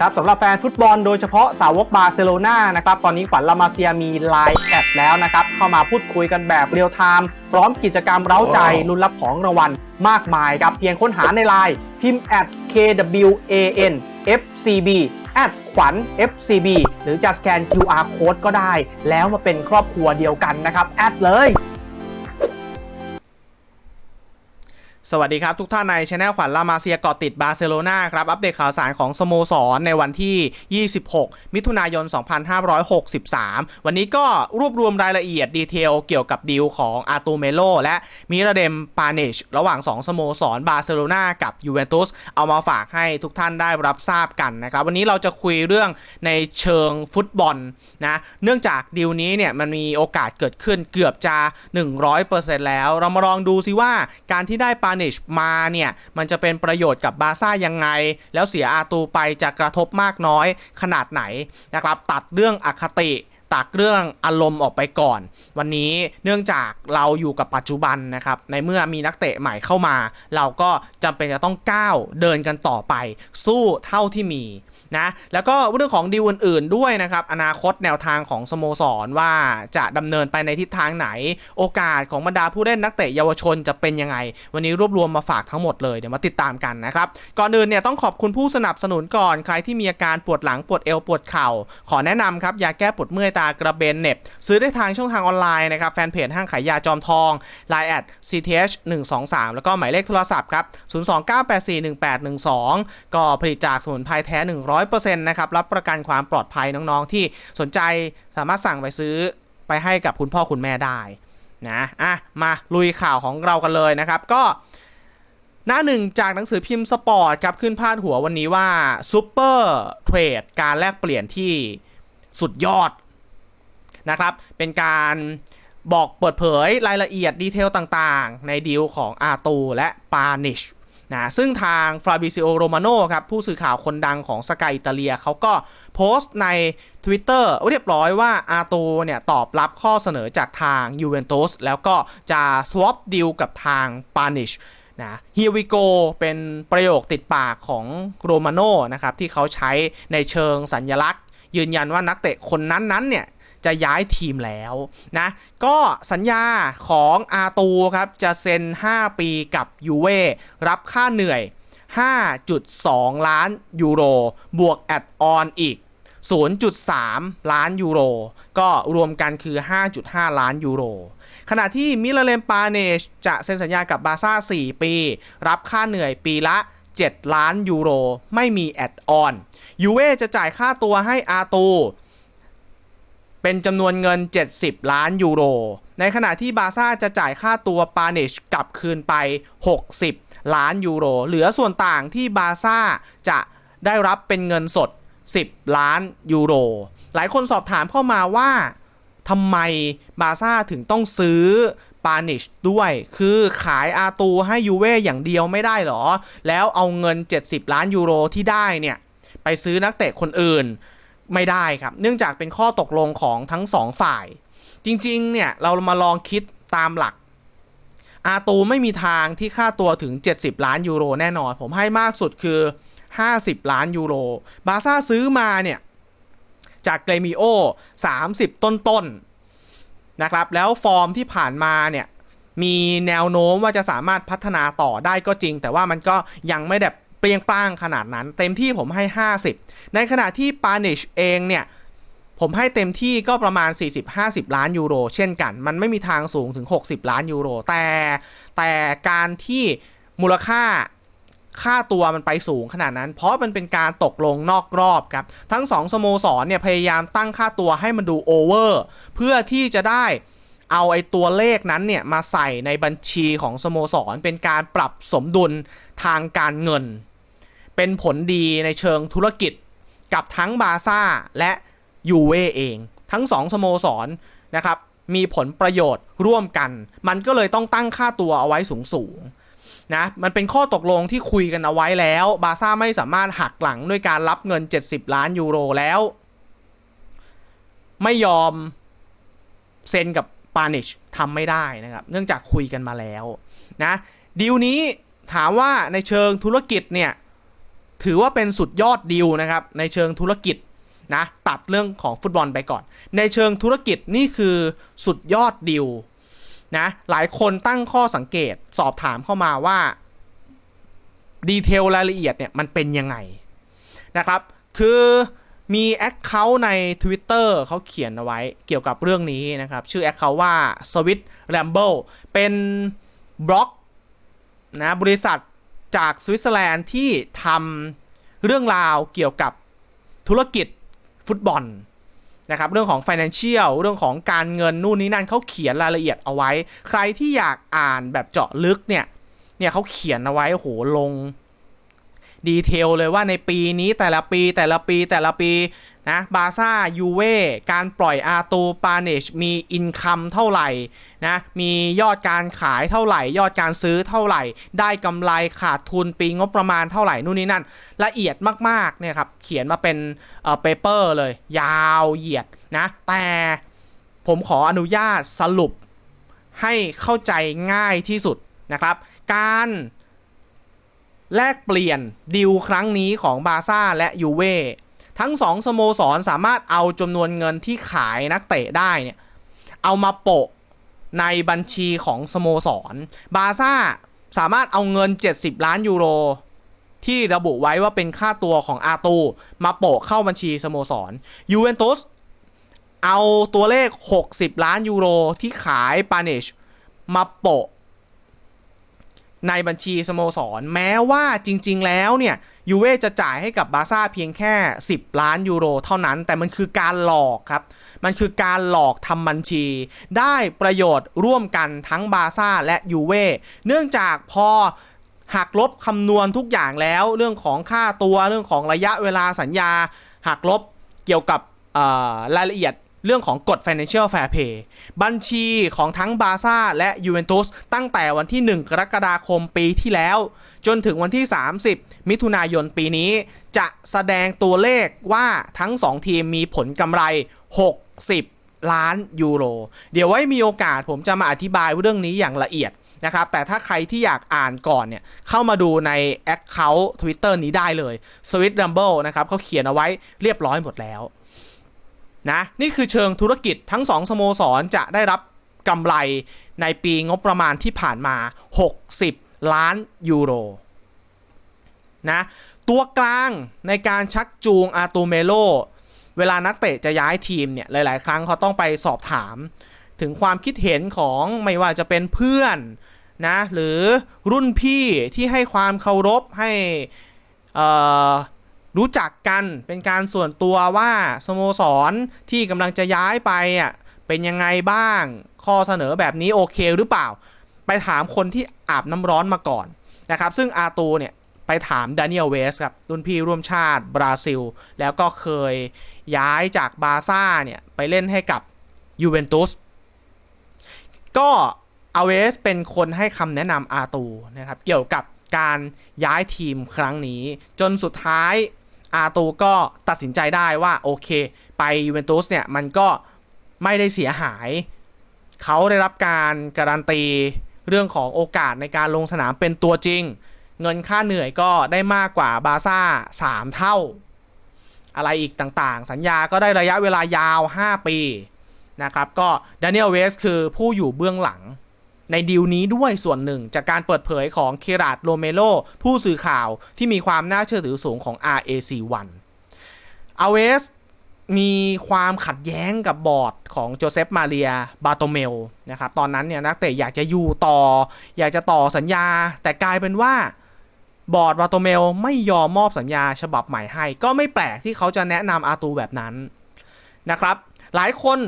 ครับสำหรับแฟนฟุตบอลโดยเฉพาะสาวกบาร์เซโลนานะครับตอนนี้ขวัญลามาเซียมีไลน์แอดแล้วนะครับเข้ามาพูดคุยกันแบบเรียลไทม์พร้อมกิจกรรมเร้าใจลุ้นรับของรางวัลมากมายครับเพียงค้นหาในไลน์พิมพ์ at kwan fcb แอดขวัญ fcb หรือจะสแกน QR code ก็ได้ แล้วมาเป็นครอบครัวเดียวกันนะครับ แอดเลย สวัสดีครับ ทุกท่านในช anel ขวัญลามาเซียเกาะติดบาร์เซโลนาครับ อัปเดตข่าวสารของสโมสรในวันที่ 26 มิถุนายน 2563 วันนี้ก็รวบรวมรายละเอียดดีเทลเกี่ยวกับดีลของอาตูเมโลและมิราเดมปาเนชระหว่าง 2 สโมสรบาร์เซโลนากับยูเวนตุสเอามาฝากให้ทุกท่านได้รับทราบกันนะครับ วันนี้เราจะคุยเรื่องในเชิงฟุตบอลนะเนื่องจากดีลนี้เนี่ยมันมีโอกาสเกิดขึ้นเกือบจะ 100%แล้ว เรามาลองดูซิว่าการที่ได้ปานชมาเนี่ยมันจะเป็นประโยชน์กับบาซ่ายังไง แล้วเสียอาตูไปจะกระทบมากน้อยขนาดไหนนะครับตัดเรื่องอคติตักเรื่องอารมณ์ออกไปก่อน วันนี้เนื่องจากเราอยู่กับปัจจุบันนะครับ ในเมื่อมีนักเตะใหม่เข้ามา เราก็จำเป็นจะต้องก้าวเดินกันต่อไป สู้เท่าที่มี นะแล้วก็เรื่องของดีลอื่นๆด้วยนะครับอนาคตแนวทางของสโมสรว่าจะดำเนินไปในทิศทางไหน โอกาสของบรรดาผู้เล่นนักเตะเยาวชนจะเป็นยังไง วันนี้รวบรวมมาฝากทั้งหมดเลยเดี๋ยวมาติดตามกันนะครับก่อนอื่นเนี่ยต้องขอบคุณผู้สนับสนุนก่อนใครที่มีอาการปวดหลังปวดเอวปวดเข่า ขอแนะนำครับยาแก้ปวดเมื่อยตากระเบนเน็บซื้อได้ทางช่องทางออนไลน์นะครับแฟนเพจห้างขายยาจอมทอง Line แอด cth 1 2 3แล้วก็หมายเลขโทรศัพท์ครับ 029841812 ก็ผลิตจากสมุนไพรแท้100%นะครับรับประกันความปลอดภัยน้องๆ ที่สนใจสามารถสั่งไปซื้อไปให้กับคุณพ่อคุณแม่ได้นะอะมาลุยข่าวของเรากันเลยนะครับ ก็หน้าหนึ่งจากหนังสือพิมพ์สปอร์ตครับขึ้นพาดหัววันนี้ว่าซูเปอร์เทรดการแลกเปลี่ยนที่สุดยอดนะครับ เป็นการบอกเปิดเผยรายละเอียดดีเทลต่างๆ ในดีลของอาตูและปานิช นะซึ่งทางฟราบิซิโอโรมาโนครับผู้สื่อข่าวคนดังของสกายอิตาเลียเขาก็โพสต์ใน Twitter เรียบร้อยว่าอาโตเนี่ยตอบรับข้อเสนอจากทางยูเวนตุสแล้วก็จะ swap ดีลกับทางปานิชนะ Here we go เป็นประโยคติดปากของโรมาโนนะครับที่เขาใช้ในเชิงสัญญลักษณ์ ยืนยันว่านักเตะคนนั้นๆเนี่ย จะย้ายทีมแล้วนะก็สัญญาของอาตูครับจะเซ็น 5 ปีกับยูเว่รับค่าเหนื่อย 5.2 ล้านยูโร บวกแอดออนอีก 0.3 ล้านยูโร ก็รวมกันคือ 5.5 ล้านยูโร ขณะที่มิลเลมปาเนชจะเซ็นสัญญากับบาซ่า 4 ปี รับค่าเหนื่อยปีละ 7 ล้านยูโร ไม่มีแอดออนยูเว่จะจ่ายค่าตัวให้อาตู เป็นจำนวนเงิน 70 ล้านยูโร ในขณะที่บาซ่าจะจ่ายค่าตัวปาเนชกลับคืนไป 60 ล้านยูโร เหลือส่วนต่างที่บาซ่าจะได้รับเป็นเงินสด 10 ล้านยูโร หลายคนสอบถามเข้ามาว่าทำไมบาซ่าถึงต้องซื้อปานิชด้วย คือขายอาตูให้ยูเว่อย่างเดียวไม่ได้หรอ แล้วเอาเงิน 70 ล้านยูโรที่ได้เนี่ย ไปซื้อนักเตะคนอื่น ไม่ได้ครับ เนื่องจากเป็นข้อตกลงของทั้งสองฝ่าย จริงๆ เนี่ย เรามาลองคิดตามหลัก อาตูไม่มีทางที่ค่าตัวถึง 70 ล้านยูโรแน่นอน ผมให้มากสุดคือ 50 ล้านยูโร บาซ่าซื้อมาเนี่ย จากเกรมิโอ 30 ต้นๆนะครับ แล้วฟอร์มที่ผ่านมาเนี่ย มีแนวโน้มว่าจะสามารถพัฒนาต่อได้ก็จริง แต่ว่ามันก็ยังไม่แบบ เปรียงปร้างขนาดนั้น เต็มที่ผมให้ 50 ในขณะที่ปานิชเองเนี่ย ผมให้เต็มที่ก็ประมาณ 40-50 ล้านยูโร เช่นกัน มันไม่มีทางสูงถึง 60 ล้านยูโร แต่แต่การที่มูลค่าค่าตัวมันไปสูงขนาดนั้น เพราะมันเป็นการตกลงนอกรอบครับ ทั้ง 2 สโมสรเนี่ยพยายามตั้งค่าตัวให้มันดูโอเวอร์เพื่อที่จะได้เอาไอ้ตัวเลขนั้นเนี่ยมาใส่ในบัญชีของสโมสร เป็นการปรับสมดุลทางการเงิน เป็นผลดีในเชิงธุรกิจกับทั้งบาซ่าและยูเว่เอง ทั้งสองสโมสรนะครับมีผลประโยชน์ร่วมกัน มันก็เลยต้องตั้งค่าตัวเอาไว้สูงสูงๆนะมันเป็นข้อตกลงที่คุยกันเอาไว้แล้ว บาซ่าไม่สามารถหักหลังด้วยการรับเงิน 70 ล้านยูโรแล้ว ไม่ยอมเซ็นกับปานิชทำไม่ได้นะครับ เนื่องจากคุยกันมาแล้วนะดีลนี้ถามว่าในเชิงธุรกิจเนี่ย ถือว่าเป็นสุดยอดดีลนะครับในเชิงธุรกิจนะตัดเรื่องของฟุตบอลไปก่อน ในเชิงธุรกิจนี่คือสุดยอดดีลนะหลายคนตั้งข้อสังเกตสอบถามเข้ามาว่าดีเทลรายละเอียดเนี่ยมันเป็นยังไงนะครับคือมี Account ใน Twitter เขาเขียนเอาไว้เกี่ยวกับเรื่องนี้นะครับ ชื่อ Account ว่า Swiss Ramble เป็นบล็อกนะบริษัท จากสวิตเซอร์แลนด์ที่ทำเรื่องราวเกี่ยวกับธุรกิจฟุตบอลนะครับเรื่องของ Financial เรื่องของการเงินนู่นนี่นั่นเขาเขียนรายละเอียดเอาไว้ ใครที่อยากอ่านแบบเจาะลึกเนี่ยเนี่ยเขาเขียนเอาไว้โอ้โหลง ดีเทลเลยว่าในปีนี้แต่ละปีแต่ละปีแต่ละปีนะบาซ่ายูเว่การปล่อยอาตูปาเนชมีอินคัมเท่าไหร่นะมียอดการขายเท่าไหร่ ยอดการซื้อเท่าไหร่ ได้กำไรขาดทุนปีงบประมาณเท่าไหร่นู่นนี่นั่น ละเอียดมากๆเนี่ยครับเขียนมาเป็นเอ่อเปเปอร์เลย ยาวเหยียดนะแต่ผมขออนุญาตสรุปให้เข้าใจง่ายที่สุดนะครับ การ แลกเปลี่ยนดิวครั้งนี้ของบาซ่าและยูเว่ทั้งสองสโมสรสามารถเอาจำนวนเงินที่ขายนักเตะได้เนี่ยเอามาโปะในบัญชีของสโมสร บาซ่าสามารถเอาเงิน 70 ล้านยูโร ที่ระบุไว้ว่าเป็นค่าตัวของอาตู มาโปะเข้าบัญชีสโมสรยูเวนตุสเอาตัวเลข 60 ล้านยูโรที่ขายปาเนชมาโปะ ในบัญชีสโมสร แม้ว่าจริง ๆ แล้วเนี่ยยูเว่จะจ่ายให้กับบาซ่าเพียงแค่ 10 ล้านยูโรเท่านั้น แต่มันคือการหลอกครับ มันคือการหลอกทำบัญชี ได้ประโยชน์ร่วมกันทั้งบาซ่าและยูเว่เนื่องจากพอหักลบคำนวณทุกอย่างแล้วเรื่องของค่าตัวเรื่องของระยะเวลาสัญญาหักลบเกี่ยวกับรายละเอียด เรื่องของกฎ Financial Fair Play บัญชีของทั้งบาซ่าและยูเวนตุสตั้งแต่วันที่ 1 กรกฎาคมปีที่แล้ว จนถึงวันที่ 30 มิถุนายนปีนี้ จะแสดงตัวเลขว่าทั้ง 2 ทีมมีผลกำไร 60 ล้านยูโร เดี๋ยวไว้มีโอกาสผมจะมาอธิบายเรื่องนี้อย่างละเอียดนะครับแต่ถ้าใครที่อยากอ่านก่อนเนี่ย เข้ามาดูใน Account Twitter นี้ได้เลย Swiss Rumble นะครับเขาเขียนเอาไว้เรียบร้อยหมดแล้ว นะนี่คือเชิงธุรกิจทั้งสองสโมสรจะได้รับกำไรในปีงบประมาณที่ผ่านมา 60 ล้านยูโรนะตัวกลางในการชักจูงอาตูเมโล เวลานักเตะจะย้ายทีมเนี่ยหลาย ๆ ครั้งเขาต้องไปสอบถาม ถึงความคิดเห็นของไม่ว่าจะเป็นเพื่อนนะหรือรุ่นพี่ที่ให้ความเคารพให้อ่อ รู้จักกันเป็นการส่วนตัวว่าสโมสรที่กำลังจะย้ายไปอะเป็นยังไงบ้าง ข้อเสนอแบบนี้โอเคหรือเปล่า ไปถามคนที่อาบน้ำร้อนมาก่อนนะครับ ซึ่งอาตูเนี่ยไปถามดานิเอลเวสครับรุ่นพี่ร่วมชาติบราซิล แล้วก็เคยย้ายจากบาซ่าเนี่ยไปเล่นให้กับยูเวนตุสก็อาเวสเป็นคนให้คำแนะนำอาตูนะครับเกี่ยวกับการย้ายทีมครั้งนี้ จนสุดท้าย อาตูก็ตัดสินใจได้ว่าโอเค ไปยูเวนตุสเนี่ย มันก็ไม่ได้เสียหาย เขาได้รับการการันตีเรื่องของโอกาสในการลงสนามเป็นตัวจริง เงินค่าเหนื่อยก็ได้มากกว่าบาซ่า 3 เท่า อะไรอีกต่างๆ สัญญาก็ได้ระยะเวลายาว 5 ปีนะครับก็ด a นิเอลเวสคือผู้อยู่เบื้องหลัง ในดีลนี้ด้วยส่วนหนึ่ง จากการเปิดเผยของเคราดโรเมโลผู้สื่อข่าวที่มีความน่าเชื่อถือสูงของ RAC1 อเวสมีความขัดแย้งกับบอร์ดของโจเซฟมาเรียบาโตเมลนะครับตอนนั้นเนี่ยนักเตะอยากจะอยู่ต่อ อยากจะต่อสัญญา แต่กลายเป็นว่าบอร์ดบาโตเมลไม่ยอมมอบสัญญาฉบับใหม่ให้ ก็ไม่แปลกที่เขาจะแนะนำอาตูแบบนั้นนะครับ หลายคน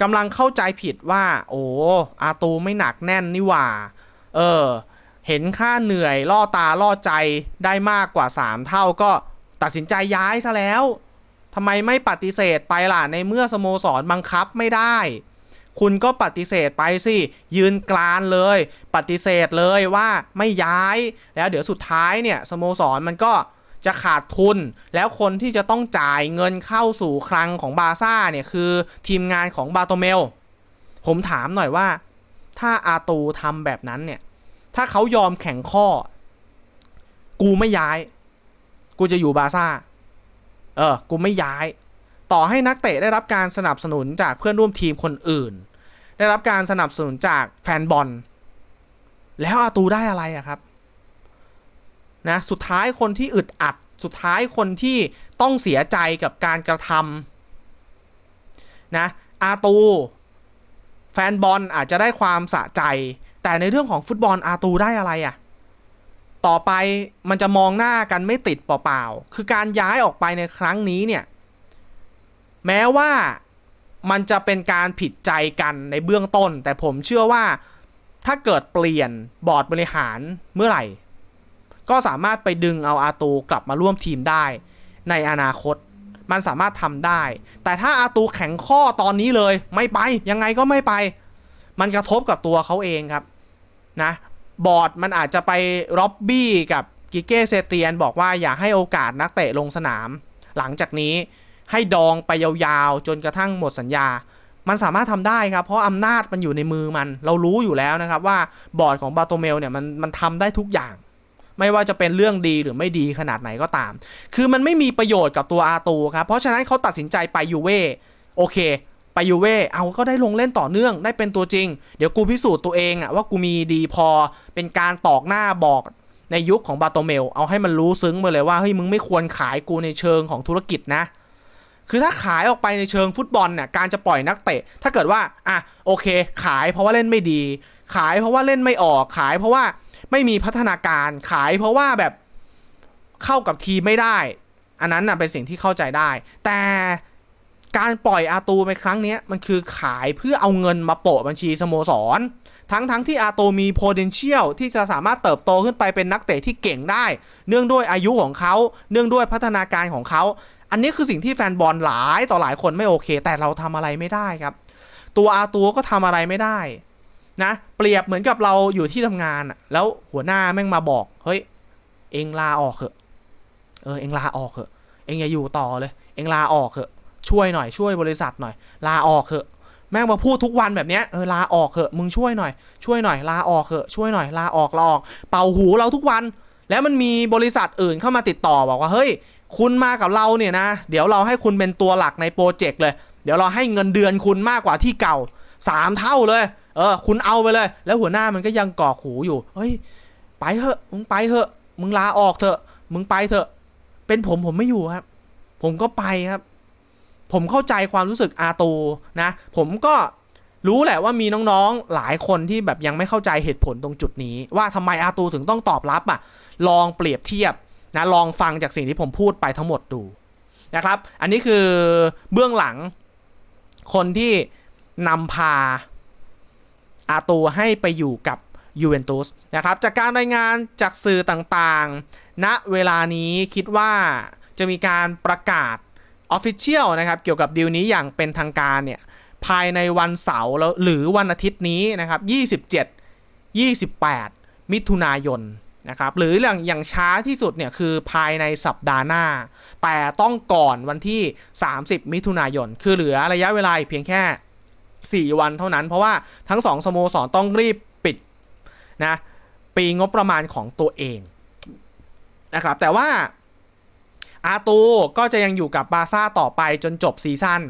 กำลังเข้าใจผิดว่า โอ้อาตูไม่หนักแน่นนี่หว่า เออ เห็นค่าเหนื่อยล่อตาล่อใจได้มากกว่า 3 เท่าก็ตัดสินใจย้ายซะแล้วทำไมไม่ปฏิเสธไปล่ะ ในเมื่อสโมสรบังคับไม่ได้ คุณก็ปฏิเสธไปสิ ยืนกรานเลย ปฏิเสธเลยว่าไม่ย้าย แล้วเดี๋ยวสุดท้ายเนี่ยสโมสรมันก็ จะขาดทุน แล้วคนที่จะต้องจ่ายเงินเข้าสู่คลังของบาซ่าเนี่ยคือทีมงานของบาโตเมล ผมถามหน่อยว่า ถ้าอาตูทำแบบนั้นเนี่ย ถ้าเขายอมแข่งข้อ กูไม่ย้าย กูจะอยู่บาซ่า เออ กูไม่ย้าย ต่อให้นักเตะได้รับการสนับสนุนจากเพื่อนร่วมทีมคนอื่น ได้รับการสนับสนุนจากแฟนบอล แล้วอาตูได้อะไรอะครับ นะสุดท้ายคนที่อึดอัด สุดท้ายคนที่ต้องเสียใจกับการกระทำนะอาตูแฟนบอลอาจจะได้ความสะใจ แต่ในเรื่องของฟุตบอลอาตูได้อะไรอะต่อไปมันจะมองหน้ากันไม่ติดเปล่าๆ คือการย้ายออกไปในครั้งนี้เนี่ย แม้ว่ามันจะเป็นการผิดใจกันในเบื้องต้น แต่ผมเชื่อว่าถ้าเกิดเปลี่ยนบอร์ดบริหารเมื่อไหร่ ก็สามารถไปดึงเอาอาตูกลับมาร่วมทีมได้ในอนาคต มันสามารถทำได้ แต่ถ้าอาตูแข็งข้อตอนนี้เลยไม่ไปยังไงก็ไม่ไป มันกระทบกับตัวเขาเองครับนะบอร์ดมันอาจจะไปร็อบบี้กับกิเก้เซเตียนบอกว่าอย่าให้โอกาสนักเตะลงสนาม หลังจากนี้ให้ดองไปยาวๆ จนกระทั่งหมดสัญญา มันสามารถทำได้ครับ เพราะอำนาจมันอยู่ในมือมัน เรารู้อยู่แล้วนะครับว่าบอร์ดของบาโตเมลเนี่ยมันมันทำได้ทุกอย่าง ไม่ว่าจะเป็นเรื่องดีหรือไม่ดีขนาดไหนก็ตาม คือมันไม่มีประโยชน์กับตัวอาตูครับ เพราะฉะนั้นเขาตัดสินใจไปยูเว่โอเค ไปยูเว่เอาก็ได้ลงเล่นต่อเนื่องได้เป็นตัวจริง เดี๋ยวกูพิสูจน์ตัวเองอะว่ากูมีดีพอเป็นการตอกหน้าบอกในยุคของบาโตเมล เอาให้มันรู้ซึ้งมาเลยว่าเฮ้ยมึงไม่ควรขายกูในเชิงของธุรกิจนะ คือถ้าขายออกไปในเชิงฟุตบอลเนี่ยการจะปล่อยนักเตะ ถ้าเกิดว่าอะโอเค ขายเพราะว่าเล่นไม่ดี ขายเพราะว่าเล่นไม่ออกขายเพราะว่า ไม่มีพัฒนาการขายเพราะว่าแบบเข้ากับทีมไม่ได้ อันนั้นนะเป็นสิ่งที่เข้าใจได้ แต่การปล่อยอาตูไปครั้งนี้มันคือขายเพื่อเอาเงินมาโปะบัญชีสโมสร ทั้งทั้งที่อาตูมี potential ที่จะสามารถเติบโตขึ้นไปเป็นนักเตะที่เก่งได้ เนื่องด้วยอายุของเขา เนื่องด้วยพัฒนาการของเขา อันนี้คือสิ่งที่แฟนบอลหลายต่อหลายคนไม่โอเค แต่เราทำอะไรไม่ได้ครับ ตัวอาตูก็ทำอะไรไม่ได้ นะ เปรียบเหมือนกับเราอยู่ที่ทำงานอะแล้วหัวหน้าแม่งมาบอก เฮ้ย เองลาออกเถอะ เออ เองลาออกเถอะ เองอย่าอยู่ต่อเลย เองลาออกเถอะ ช่วยหน่อย ช่วยบริษัทหน่อย ลาออกเถอะ แม่งมาพูดทุกวันแบบเนี้ย เออ ลาออกเถอะ มึงช่วยหน่อย ช่วยหน่อย ลาออกเถอะ ช่วยหน่อย ลาออกลาออก เป่าหูเราทุกวัน แล้วมันมีบริษัทอื่นเข้ามาติดต่อบอกว่า เฮ้ย คุณมากับเราเนี่ยนะ เดี๋ยวเราให้คุณเป็นตัวหลักในโปรเจกต์เลย เดี๋ยวเราให้เงินเดือนคุณมากกว่าที่เก่าสามเท่าเลย เออ คุณเอาไปเลย แล้วหัวหน้ามันก็ยังก่อหูอยู่ เฮ้ย ไปเถอะ มึงไปเถอะ มึงลาออกเถอะ มึงไปเถอะ เป็นผมผมไม่อยู่ครับ ผมก็ไปครับ ผมเข้าใจความรู้สึกอาตูนะ ผมก็รู้แหละว่ามีน้องๆ หลายคนที่แบบยังไม่เข้าใจเหตุผลตรงจุดนี้ ว่าทำไมอาตูถึงต้องตอบรับอะ ลองเปรียบเทียบนะลองฟังจากสิ่งที่ผมพูดไปทั้งหมดดูนะครับ อันนี้คือเบื้องหลังคนที่นำพา อาตูให้ไปอยู่กับยูเวนตุสนะครับจากการรายงานจากสื่อต่างๆ ณเวลานี้คิดว่าจะมีการประกาศ Official นะครับเกี่ยวกับดีลนี้อย่างเป็นทางการเนี่ยภายในวันเสาร์แล้วหรือวันอาทิตย์นี้นะครับ 27 28 มิถุนายนนะครับหรืออย่างอย่างช้าที่สุดเนี่ยคือภายในสัปดาห์หน้า แต่ต้องก่อนวันที่ 30 มิถุนายน คือเหลือระยะเวลาเพียงแค่ 4 วันเท่านั้น เพราะว่าทั้ง 2สโมสรต้องรีบปิดนะปีงบประมาณของตัวเองนะครับแต่ว่าอาตูก็จะยังอยู่กับบาซ่าต่อไปจนจบซีซั่น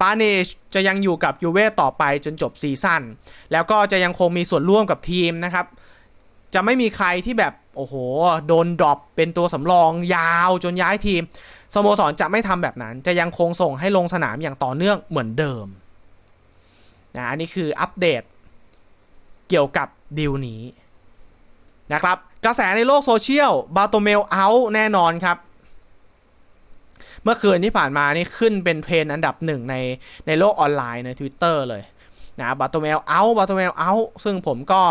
ปาเนชจะยังอยู่กับยูเว่ต่อไปจนจบซีซั่น แล้วก็จะยังคงมีส่วนร่วมกับทีมนะครับ จะไม่มีใครที่แบบโอ้โห โดนดรอปเป็นตัวสำรองยาวจนย้ายทีม สโมสรจะไม่ทำแบบนั้น จะยังคงส่งให้ลงสนามอย่างต่อเนื่องเหมือนเดิม นะอันนี้คืออัปเดต เกี่ยวกับดีลนี้นะครับ กระแสในโลกโซเชียลบาโตเมลเอาแน่นอนครับ เมื่อคืนที่ผ่านมานี่ขึ้นเป็นเทรนอันดับหนึ่งในในโลกออนไลน์ใน Twitter เลยนะบาโตเมลเอาบาโตเมลเอาซึ่งผมก็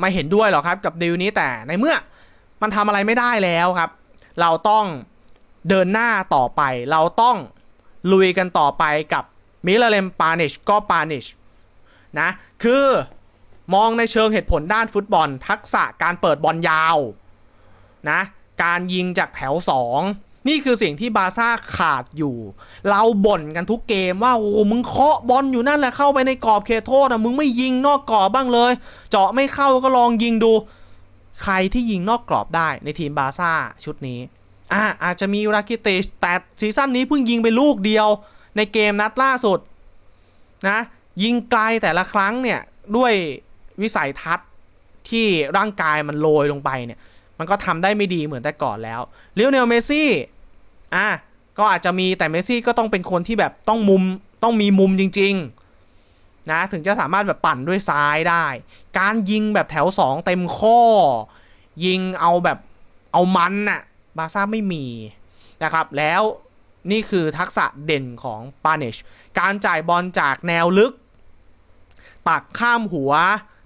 ไม่เห็นด้วยหรอกครับกับดีลนี้แต่ในเมื่อมันทำอะไรไม่ได้แล้วครับ เราต้องเดินหน้าต่อไป เราต้องลุยกันต่อไปกับ มิเลเลมปานิชก็ปานิชนะคือมองในเชิงเหตุผลด้านฟุตบอล ทักษะการเปิดบอลยาวนะการยิงจากแถว 2 นี่คือสิ่งที่บาซ่าขาดอยู่ เราบ่นกันทุกเกมว่า โอ้มึงเคาะบอลอยู่นั่นแหละเข้าไปในกรอบเขตโทษอะมึงไม่ยิงนอกกรอบบ้างเลย เจาะไม่เข้าก็ลองยิงดู ใครที่ยิงนอกกรอบได้ในทีมบาซ่าชุดนี้อ่าอาจจะมีราคิเตชแต่ซีซั่นนี้เพิ่งยิงไปลูกเดียว ในเกมนัดล่าสุดนะยิงไกลแต่ละครั้งเนี่ยด้วยวิสัยทัศน์ที่ร่างกายมันโรยลงไปเนี่ยมันก็ทำได้ไม่ดีเหมือนแต่ก่อนแล้วเล o เนลเมซี่อะก็อาจจะมีแต่เมซี่ก็ต้องเป็นคนที่แบบต้องมุมต้องมีมุมจริงๆนะถึงจะสามารถแบบปั่นด้วยซ้ายได้ การยิงแบบแถว 2 เต็มข้อ ยิงเอาแบบเอามันน่ะบาซ่าไม่มีนะครับแล้ว นี่คือทักษะเด่นของปาเนชการจ่ายบอลจากแนวลึก ตักข้ามหัว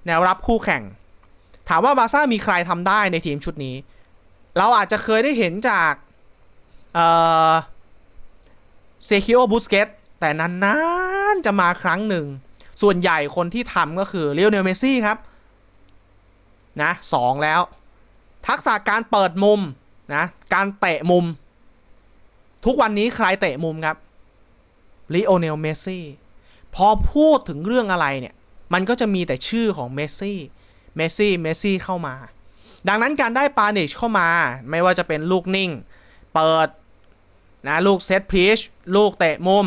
แนวรับคู่แข่ง ถามว่าบาซ่ามีใครทำได้ในทีมชุดนี้ เราอาจจะเคยได้เห็นจากเซคิโอบูสเกตแต่นานๆจะมาครั้งหนึ่ง ส่วนใหญ่คนที่ทำก็คือเล o เนลเมซี่ครับนะสองแล้ว ทักษะการเปิดมุมนะการเตะมุม ทุกวันนี้ใครเตะมุมครับลิโอเนลเมซี่พอพูดถึงเรื่องอะไรเนี่ย มันก็จะมีแต่ชื่อของเมสซี่เมสซี่เมสซี่เข้ามา ดังนั้นการได้ปาเนชเข้ามา ไม่ว่าจะเป็นลูกนิ่ง เปิดนะลูกเซตพีชลูกเตะมุม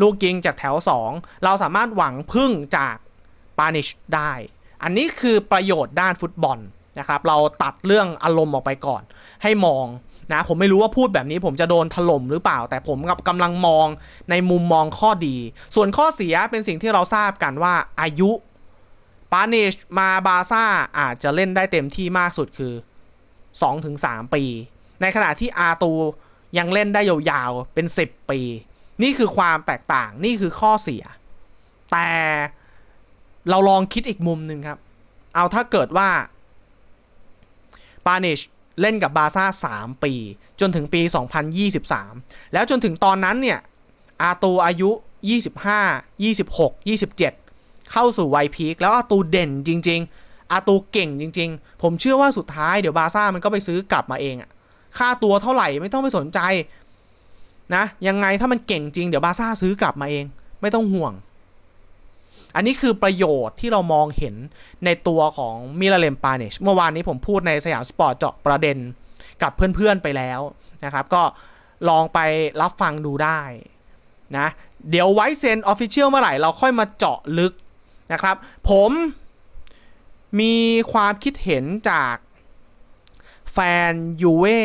ลูกยิงจากแถว 2 เราสามารถหวังพึ่งจากปาเนชได้ อันนี้คือประโยชน์ด้านฟุตบอลนะครับ เราตัดเรื่องอารมณ์ออกไปก่อน ให้มอง นะผมไม่รู้ว่าพูดแบบนี้ผมจะโดนถล่มหรือเปล่า แต่ผมกับกำลังมองในมุมมองข้อดี ส่วนข้อเสียเป็นสิ่งที่เราทราบกันว่าอายุปาเนชมาบาซ่าอาจจะเล่นได้เต็มที่มากสุดคือ 2-3 ปี ในขณะที่อาตูยังเล่นได้ยาวๆเป็น 10 ปี นี่คือความแตกต่างนี่คือข้อเสีย แต่เราลองคิดอีกมุมหนึ่งครับ เอาถ้าเกิดว่าปาเนช เล่นกับบาซ่า 3 ปี จนถึงปี 2023 แล้วจนถึงตอนนั้นเนี่ย อาตูอายุ 25 26 27 เข้าสู่วัยพีคแล้วอาตูเด่นจริง ๆ อาตูเก่งจริง ๆ ผมเชื่อว่าสุดท้ายเดี๋ยวบาซ่ามันก็ไปซื้อกลับมาเองอะค่าตัวเท่าไหร่ไม่ต้องไปสนใจนะยังไงถ้ามันเก่งจริงเดี๋ยวบาซ่าซื้อกลับมาเอง ไม่ต้องห่วง อันนี้คือประโยชน์ที่เรามองเห็นในตัวของมิลเลมปาเนชเมื่อวานนี้ผมพูดในสยามสปอร์ตเจาะประเด็นกับเพื่อนๆไปแล้วนะครับ ก็ลองไปรับฟังดูได้นะเดี๋ยวไว้เซ็นออฟฟิเชียลเมื่อไหร่เราค่อยมาเจาะลึกนะครับ ผมมีความคิดเห็นจากแฟนยูเว่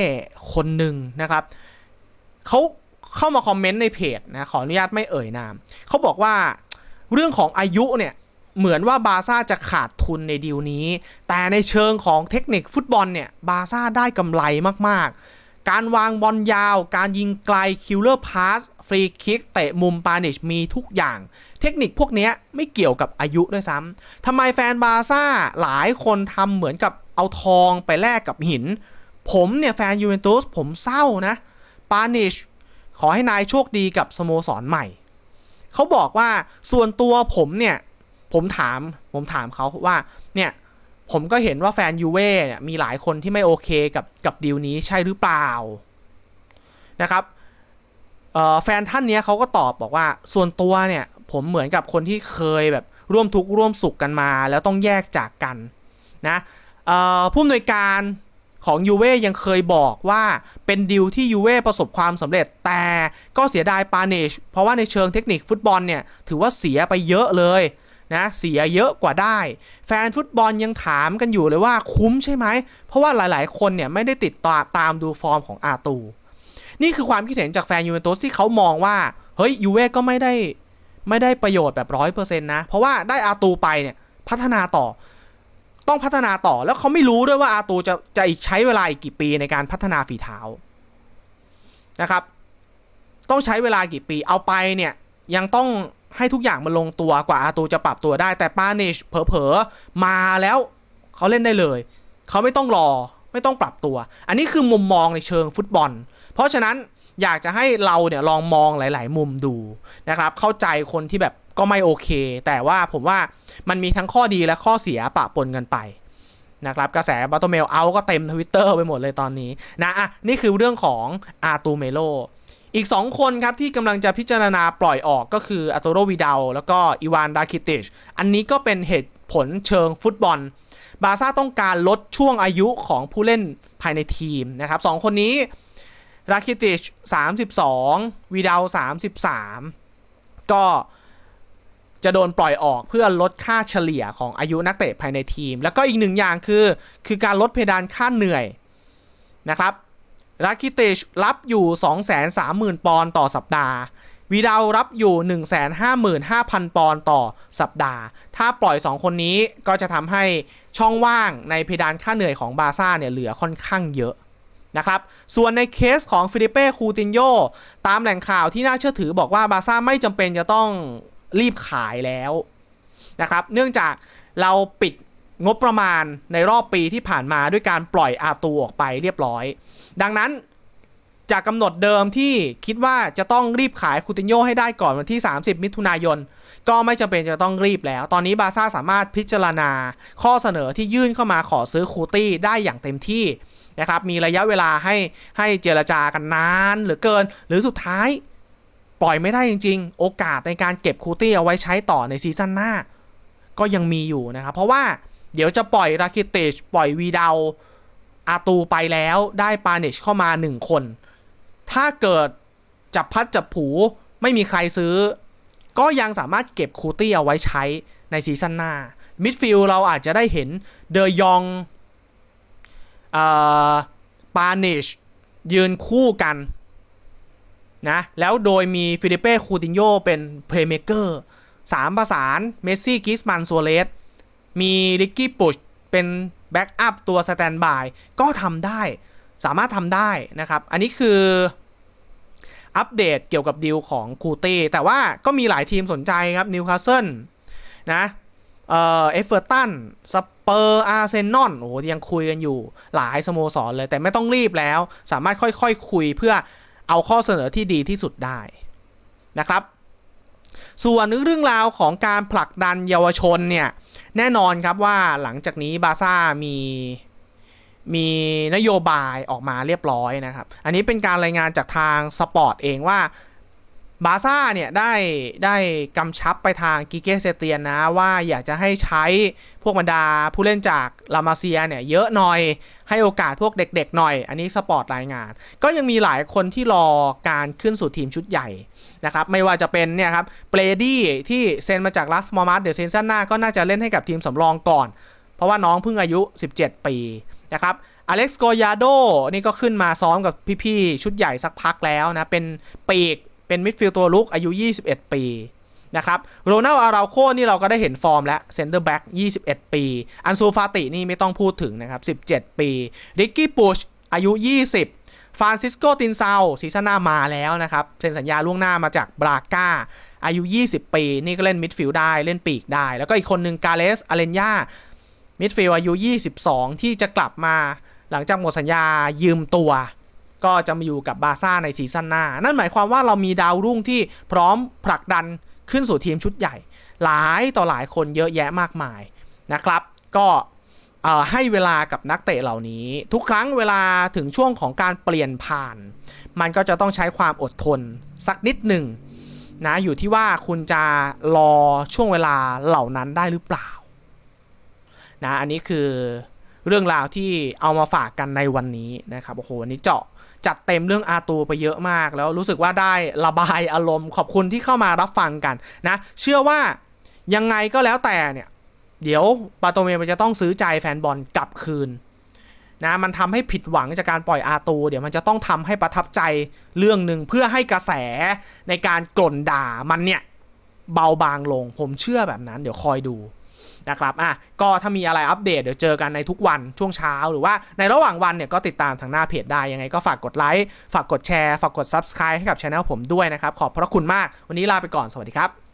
คนหนึ่งนะครับเขาเข้ามาคอมเมนต์ในเพจนะขออนุญาตไม่เอ่ยนามเขาบอกว่า เรื่องของอายุเนี่ยเหมือนว่าบาซ่าจะขาดทุนในดีลนี้ แต่ในเชิงของเทคนิคฟุตบอลเนี่ยบาซ่าได้กำไรมากๆ การวางบอลยาว การยิงไกลคิลเลอร์พาสฟรีคิกเตะมุมปานิชมีทุกอย่าง เทคนิคพวกนี้ไม่เกี่ยวกับอายุด้วยซ้ำทำไมแฟนบาซ่าหลายคนทำเหมือนกับเอาทองไปแลกกับหิน ผมเนี่ยแฟนยูเวนตุสผมเศร้านะปานิชขอให้นายโชคดีกับสโมสรใหม่ เขาบอกว่าส่วนตัวผมเนี่ย ผมถามผมถามเขาว่าเนี่ยผมก็เห็นว่าแฟนยูเว่เนี่ยมีหลายคนที่ไม่โอเคกับกับดีลนี้ใช่หรือเปล่านะครับแฟนท่านนี้เขาก็ตอบบอกว่าส่วนตัวเนี่ย ผมเหมือนกับคนที่เคยแบบร่วมทุกข์ร่วมสุขกันมา แล้วต้องแยกจากกันนะผู้อำนวยการ ของยูเว่ยังเคยบอกว่าเป็นดิวที่ยูเว่ประสบความสำเร็จ แต่ก็เสียดายปาเนช เพราะว่าในเชิงเทคนิคฟุตบอลเนี่ย ถือว่าเสียไปเยอะเลยนะเสียเยอะกว่าได้ แฟนฟุตบอลยังถามกันอยู่เลยว่าคุ้มใช่ไหม เพราะว่าหลายๆ คนเนี่ยไม่ได้ติดตามตามดูฟอร์มของอาตู นี่คือความคิดเห็นจากแฟนยูเวนตุสที่เขามองว่า เฮ้ยยูเว่ก็ไม่ได้ไม่ได้ประโยชน์แบบร้อยเปอร์เซ็นต์นะ เพราะว่าได้อาตูไปเนี่ยพัฒนาต่อ ต้องพัฒนาต่อแล้วเขาไม่รู้ด้วยว่าอาตูจะจะใช้เวลาอีกกี่ปีในการพัฒนาฝีเท้านะครับ ต้องใช้เวลากี่ปีเอาไปเนี่ยยังต้องให้ทุกอย่างมันลงตัวกว่าอาตูจะปรับตัวได้ แต่ปาเนชเผลอๆมาแล้วเขาเล่นได้เลย เขาไม่ต้องรอไม่ต้องปรับตัว อันนี้คือมุมมองในเชิงฟุตบอล เพราะฉะนั้นอยากจะให้เราเนี่ยลองมองหลาย ๆ มุมดูนะครับ เข้าใจคนที่แบบ ก็ไม่โอเค แต่ว่าผมว่ามันมีทั้งข้อดีและข้อเสียปะปนกันไปนะครับกระแสบัตโตเมลเอาก็เต็มทวิตเตอร์ไปหมดเลยตอนนี้นะอะนี่คือเรื่องของอาตูเมโลอีก 2 คนครับที่กำลังจะพิจารณาปล่อยออกก็คืออัตโรวิดาแล้วก็อีวานดาคิติชอันนี้ก็เป็นเหตุผลเชิงฟุตบอล บาซ่าต้องการลดช่วงอายุของผู้เล่นภายในทีมนะครับสองคนนี้ราคิติช32วีดาว33 ก็ จะโดนปล่อยออกเพื่อลดค่าเฉลี่ยของอายุนักเตะภายในทีม แล้วก็อีกหนึ่งอย่างคือ คือการลดเพดานค่าเหนื่อยนะครับราคิติชรับอยู่ 230,000 ปอนด์ต่อสัปดาห์วีดาวรับอยู่ 155,000 ปอนด์ต่อสัปดาห์ ถ้าปล่อย 2 คนนี้ก็จะทำให้ช่องว่างในเพดานค่าเหนื่อยของบาซ่าเนี่ยเหลือค่อนข้างเยอะนะครับ ส่วนในเคสของฟิลิเป้คูตินโยตามแหล่งข่าวที่น่าเชื่อถือบอกว่าบาซ่าไม่จำเป็นจะต้อง รีบขายแล้วนะครับ เนื่องจากเราปิดงบประมาณในรอบปีที่ผ่านมาด้วยการปล่อยอาตูออกไปเรียบร้อย ดังนั้นจากกำหนดเดิมที่คิดว่าจะต้องรีบขายคูตินโยให้ได้ก่อนวันที่ 30 มิถุนายน ก็ไม่จำเป็นจะต้องรีบแล้ว ตอนนี้บาซ่าสามารถพิจารณา ข้อเสนอที่ยื่นเข้ามาขอซื้อคูตี้ได้อย่างเต็มที่นะครับ มีระยะเวลาให้ให้เจรจากันนาน เหลือเกิน หรือสุดท้าย ปล่อยไม่ได้จริง ๆ โอกาสในการเก็บคูตี้เอาไว้ใช้ต่อในซีซั่นหน้า ก็ยังมีอยู่นะครับ เพราะว่าเดี๋ยวจะปล่อยราคิติชปล่อยวีดาวอาตูไปแล้วได้ปาเนชเข้ามา 1 คน ถ้าเกิดจับพัดจับผูไม่มีใครซื้อ ก็ยังสามารถเก็บคูตี้เอาไว้ใช้ในซีซั่นหน้า มิดฟิลเราอาจจะได้เห็นเดยองปาเนชยืนคู่กัน นะแล้วโดยมีฟิลิเป้คูตินโยเป็นเพลย์เมเกอร์สามประสานเมสซี่กิสมันซัวเลสมีริกกี้ปุชเป็นแบ็กอัพตัวสแตนบายก็ทำได้ สามารถทำได้นะครับ อันนี้คืออัปเดตเกี่ยวกับดีลของคูตี้แต่ว่าก็มีหลายทีมสนใจครับนิวคาสเซิลนะเอ่อเอฟเวอร์ตันสเปอร์อาร์เซนอลโอ้ยังคุยกันอยู่หลายสโมสรเลย แต่ไม่ต้องรีบแล้ว สามารถค่อยๆคคุยเพื่อ เอาข้อเสนอที่ดีที่สุดได้นะครับ ส่วนเรื่องราวของการผลักดันเยาวชนเนี่ยแน่นอนครับว่าหลังจากนี้บาซ่ามีมีนโยบายออกมาเรียบร้อยนะครับ อันนี้เป็นการรายงานจากทางสปอร์ตเองว่า บาซ่าเนี่ยได้ได้กำชับไปทางกิเกเซเตียนนะ ว่าอยากจะให้ใช้พวกบรรดาผู้เล่นจากลามาเซียเนี่ยเยอะหน่อยให้โอกาสพวกเด็กๆหน่อย อันนี้สปอร์ตรายงาน ก็ยังมีหลายคนที่รอการขึ้นสู่ทีมชุดใหญ่นะครับไม่ว่าจะเป็นเนี่ยครับเปรดี้ที่เซ็นมาจากลัสมอร์มัสเดี๋ยวเซ็นซันหน้าก็น่าจะเล่นให้กับทีมสำรองก่อน เพราะว่าน้องเพิ่งอายุ 17 ปีนะครับอเล็กซ์โกยาโดนี่ก็ขึ้นมาซ้อมกับพี่ๆชุดใหญ่สักพักแล้วนะเป็นปีก เป็นมิดฟิลด์ตัวลุกอายุ 21 ปีนะครับโรนัลอาราโคนี่เราก็ได้เห็นฟอร์มแล้วเซนเตอร์แบ็ก21 ปี อันซูฟาตินี่ไม่ต้องพูดถึงนะครับ 17 ปีริกกี้ปูชอายุ 20 ฟรานซิสโกตินซาซีซั่นหน้ามาแล้วนะครับเซ็นสัญญาล่วงหน้ามาจากบราก้าอายุ 20 ปี นี่ก็เล่นมิดฟิลด์ได้เล่นปีกได้ แล้วก็อีกคนหนึ่งกาเลสอาเลนยามิดฟิลด์อายุ 22 ที่จะกลับมาหลังจากหมดสัญญายืมตัว ก็จะมาอยู่กับบาซ่าในซีซั่นหน้า นั่นหมายความว่าเรามีดาวรุ่งที่พร้อมผลักดันขึ้นสู่ทีมชุดใหญ่ หลายต่อหลายคนเยอะแยะมากมายนะครับ ก็ให้เวลากับนักเตะเหล่านี้ ทุกครั้งเวลาถึงช่วงของการเปลี่ยนผ่าน มันก็จะต้องใช้ความอดทน สักนิดหนึ่งนะอยู่ที่ว่าคุณจะรอช่วงเวลาเหล่านั้นได้หรือเปล่านะอันนี้คือ เรื่องราวที่เอามาฝากกันในวันนี้นะครับโอ้โหวันนี้เจาะจัดเต็มเรื่องอาตูไปเยอะมาก แล้วรู้สึกว่าได้ระบายอารมณ์ ขอบคุณที่เข้ามารับฟังกันนะ เชื่อว่ายังไงก็แล้วแต่เนี่ย เดี๋ยวปาโตเมมันจะต้องซื้อใจแฟนบอลกลับคืนนะมันทำให้ผิดหวังจากการปล่อยอาตู เดี๋ยวมันจะต้องทำให้ประทับใจเรื่องหนึ่งเพื่อให้กระแสในการกล่นด่ามันเนี่ยเบาบางลง ผมเชื่อแบบนั้น เดี๋ยวคอยดู นะครับอะก็ถ้ามีอะไรอัปเดตเดี๋ยวเจอกันในทุกวันช่วงเช้า หรือว่าในระหว่างวันเนี่ยก็ติดตามทางหน้าเพจได้ยังไงก็ฝากกดไลค์ฝากกดแชร์ฝากกด Subscribe ให้กับช anel ผมด้วยนะครับขอบพระคุณมาก วันนี้ลาไปก่อนสวัสดีครับ